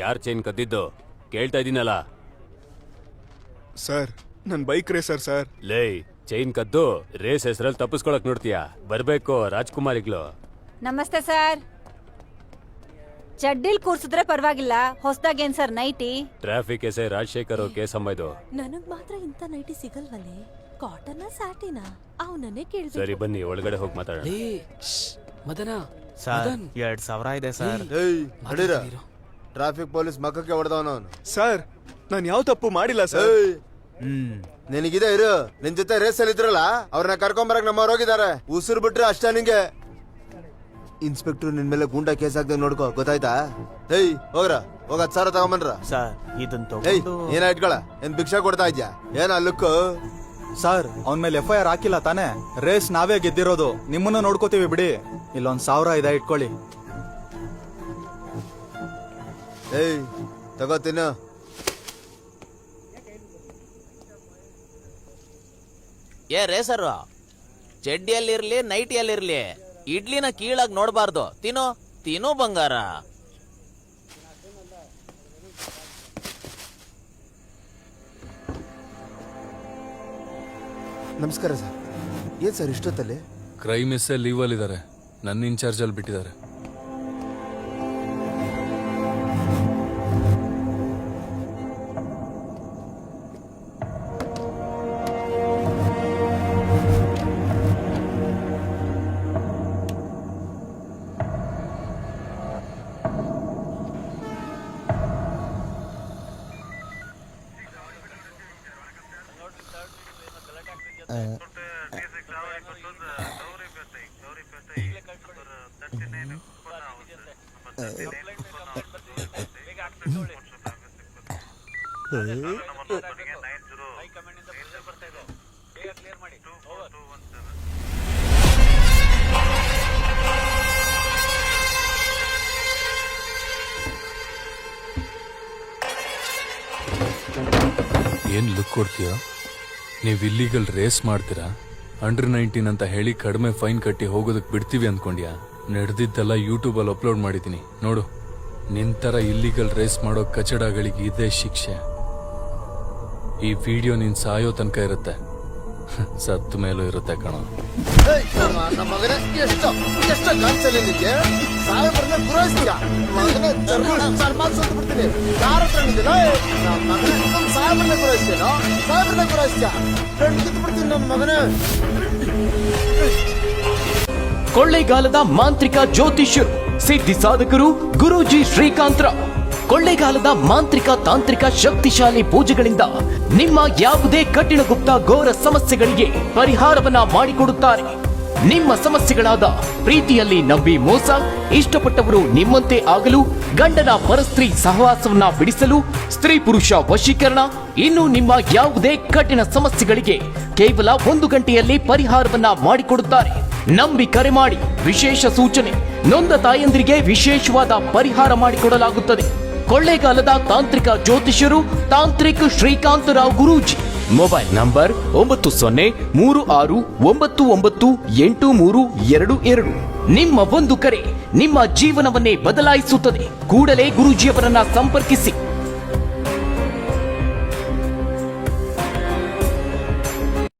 ಯಾರ್ ಚೈನ್ ಕದ್ದಿದ್ದು? ಕೇಳ್ತಾ ಇದೀನಲ್ಲ. ಸರ್ ನನ್ ಬೈಕ್ ರೇಸರ್ ಸರ್. ಲೇ ಚೈನ್ ಕದ್ದು ರೇಸ್ ಹೆಸರಲ್ಲಿ ತಪ್ಪಿಸ್ಕೊಳಕ್ ನೋಡ್ತೀಯಾ? ಬರ್ಬೇಕು ರಾಜ್ಕುಮಾರಿಗ್ಲು ನಮಸ್ತೆ ಸರ್. ಚಡ್ಡಿಲ್ ಕೂರ್ಸಿದ್ರೆ ಪರವಾಗಿಲ್ಲ. ಹೊಸದಾಗೇನ್ ಸರ್ ನೈಟಿ? ಟ್ರಾಫಿಕ್ ಎಸೆ ರಾಜಶೇಖರ್ ಕೇಸ್ ಅಮ್ಮ ಇದು ನನಗ್ ಮಾತ್ರ ಇಂಥ ನೈಟಿ ಸಿಗಲ್ವಲ್ಲೇ ಕಾಟನ್ ಸಾಟಿನ ಅವನನ್ನೇ ಕೇಳಿ ಸರಿ ಬನ್ನಿ ಒಳಗಡೆ ಹೋಗಿ ಮಾತಾಡೋಣ. ಲೇ ಶ್ಶ್, ಮದನ ಸರ್ ಮದನ್. ಎರಡ್ ಸಾವಿರ ಇದೆ ಸರ್. ಏಯ್ ನಡೀರ. ಇರು. ಟ್ರಾಫಿಕ್ ಪೊಲೀಸ್ ಮಕ್ಕಕ್ಕೆ ಹೊಡೆದವನು ಅವನು. ಸರ್ ನಾನು ಯಾವ ತಪ್ಪು ಮಾಡಿಲ್ಲ ಸರ್ ಹ್ಮ್. ನಿನಗಿದೆ ಇರು. ನಿನ್ ಜೊತೆ ರೇಸ್ ಅಲ್ಲಿ ಇದ್ರಲ್ಲ ಅವ್ರನ್ನ ಕರ್ಕೊಂಬರಕ್ ನಮ್ಮವ್ರು ಹೋಗಿದ್ದಾರೆ. ಉಸಿರು ಬಿಟ್ರೆ ಅಷ್ಟೇ ನಿಂಗೆ. ಇನ್ಸ್ಪೆಕ್ಟರ್ ನಿನ್ ಮೇಲೆ ಗುಂಡಾ ಕೇಸ್ ಆಗದೆ ನೋಡ್ಕೋ ಗೊತ್ತಾಯ್ತಾ? ಏಯ್ ಹೋಗ್ರ. ಹೋಗ ಹತ್ತು ಸಾವಿರ ತಗೊಂಬನ್ರ ಸರ್ ಇದಂತ ಏಯ್ ತಗೊಂಡು ಏನ ಇಟ್ಕೊಳ ಏನ್ ಭಿಕ್ಷಾ ಕೊಡ್ತಾ ಇದ್ಯಾ? ಏನ ಲುಕ್ ಸರ್ ಅವನ ಮೇಲೆ ಎಫ್ ಐ ಆರ್ ಹಾಕಿಲ್ಲ ತಾನೆ. ರೇಸ್ ನಾವೇ ಗೆದ್ದಿರೋದು. ನಿಮ್ಮನ್ನ ನೋಡ್ಕೋತೀವಿ ಬಿಡಿ. ಇಲ್ಲೊಂದ್ ಸಾವಿರ ಇದೆ ಇಟ್ಕೊಳ್ಳಿ. ಏಯ್ ತಗೋತೀನ ಏ ರೇಸರ್ ಚಡ್ಡಿಯಲ್ಲಿರ್ಲಿ ನೈಟಿಯಲ್ಲಿರ್ಲಿ ಇಡ್ಲಿನ ಕೀಳಾಗಿ ನೋಡಬಾರ್ದು. ತಿನ್ನು ತಿನ್ನು ಬಂಗಾರ. ನಮಸ್ಕಾರ ಸರ್. ಏನ್ ಸರ್ ಇಷ್ಟೊತ್ತಲ್ಲಿ? ಕ್ರೈಮ್ ಎಸ್ ಲೀವ್ ಅಲ್ಲಿ ಇದ್ದಾರೆ ನನ್ನ ಇನ್ಚಾರ್ಜ್ ಅಲ್ಲಿ ಬಿಟ್ಟಿದ್ದಾರೆ. ಏನ್ ಲುಕ್ ಕೊಡ್ತೀಯ? ನೀವು ಇಲ್ಲಿಗಲ್ ರೇಸ್ ಮಾಡ್ತೀರಾ? ಅಂಡರ್ ನೈನ್ಟೀನ್ ಅಂತ ಹೇಳಿ ಕಡಿಮೆ ಫೈನ್ ಕಟ್ಟಿ ಹೋಗೋದಕ್ಕೆ ಬಿಡ್ತೀವಿ ಅಂದ್ಕೊಂಡ್ಯಾ ನಡೆದಿದ್ದೆಲ್ಲ ಯೂಟ್ಯೂಬ್ ಅಲ್ಲಿ ಅಪ್ಲೋಡ್ ಮಾಡಿದ್ದೀನಿ ನೋಡು ನಿಂತರ ಇಲ್ಲಿಗಲ್ ರೇಸ್ ಮಾಡೋ ಕಚಡಗಳಿಗೆ ಇದೇ ಶಿಕ್ಷೆ. ಈ ವಿಡಿಯೋ ನಿನ್ ಸಾಯೋ ತನಕ ಇರುತ್ತೆ. ಸತ್ತ ಮೇಲೂ ಇರುತ್ತೆ ಕಣ. ಮಗನೇ ಸಾವಿರದ ಕಿತ್ತು ನನ್ನ ಮಗನೇ. ಕೊಳ್ಳೇಗಾಲದ ಮಾಂತ್ರಿಕ ಜ್ಯೋತಿಷ್ಯರು ಸಿದ್ಧಿ ಸಾಧಕರು ಗುರೂಜಿ ಶ್ರೀಕಾಂತ್ರ. ಕೊಳ್ಳೆಗಾಲದ ಮಾಂತ್ರಿಕ ತಾಂತ್ರಿಕ ಶಕ್ತಿಶಾಲಿ ಪೂಜೆಗಳಿಂದ ನಿಮ್ಮ ಯಾವುದೇ ಕಠಿಣ ಗುಪ್ತ ಘೋರ ಸಮಸ್ಯೆಗಳಿಗೆ ಪರಿಹಾರವನ್ನ ಮಾಡಿಕೊಡುತ್ತಾರೆ. ನಿಮ್ಮ ಸಮಸ್ಯೆಗಳಾದ ಪ್ರೀತಿಯಲ್ಲಿ ನಂಬಿ ಮೋಸ, ಇಷ್ಟಪಟ್ಟವರು ನಿಮ್ಮಂತೆ ಆಗಲು, ಗಂಡನ ಪರಸ್ತ್ರೀ ಸಹವಾಸವನ್ನ ಬಿಡಿಸಲು, ಸ್ತ್ರೀ ಪುರುಷ ವಶೀಕರಣ, ಇನ್ನು ನಿಮ್ಮ ಯಾವುದೇ ಕಠಿಣ ಸಮಸ್ಯೆಗಳಿಗೆ ಕೇವಲ ಒಂದು ಗಂಟೆಯಲ್ಲಿ ಪರಿಹಾರವನ್ನ ಮಾಡಿಕೊಡುತ್ತಾರೆ. ನಂಬಿ ಕರೆ ಮಾಡಿ, ವಿಶೇಷ ಸೂಚನೆ, ನೊಂದ ತಾಯಂದಿರಿಗೆ ವಿಶೇಷವಾದ ಪರಿಹಾರ ಮಾಡಿಕೊಡಲಾಗುತ್ತದೆ. ಕೊಳ್ಳೇಗಾಲದ ತಾಂತ್ರಿಕ ಜ್ಯೋತಿಷ್ಯರು ತಾಂತ್ರಿಕ್ ಶ್ರೀಕಾಂತರಾವ್ ಗುರೂಜಿ ಮೊಬೈಲ್ ನಂಬರ್ ಒಂಬತ್ತು ಸೊನ್ನೆ ಮೂರು ಆರು ಒಂಬತ್ತು ಒಂಬತ್ತು ಎಂಟು ಮೂರು ಎರಡು ಎರಡು. ನಿಮ್ಮ ಒಂದು ಕರೆ ನಿಮ್ಮ ಜೀವನವನ್ನೇ ಬದಲಾಯಿಸುತ್ತದೆ. ಕೂಡಲೇ ಗುರೂಜಿಯವರನ್ನ ಸಂಪರ್ಕಿಸಿ.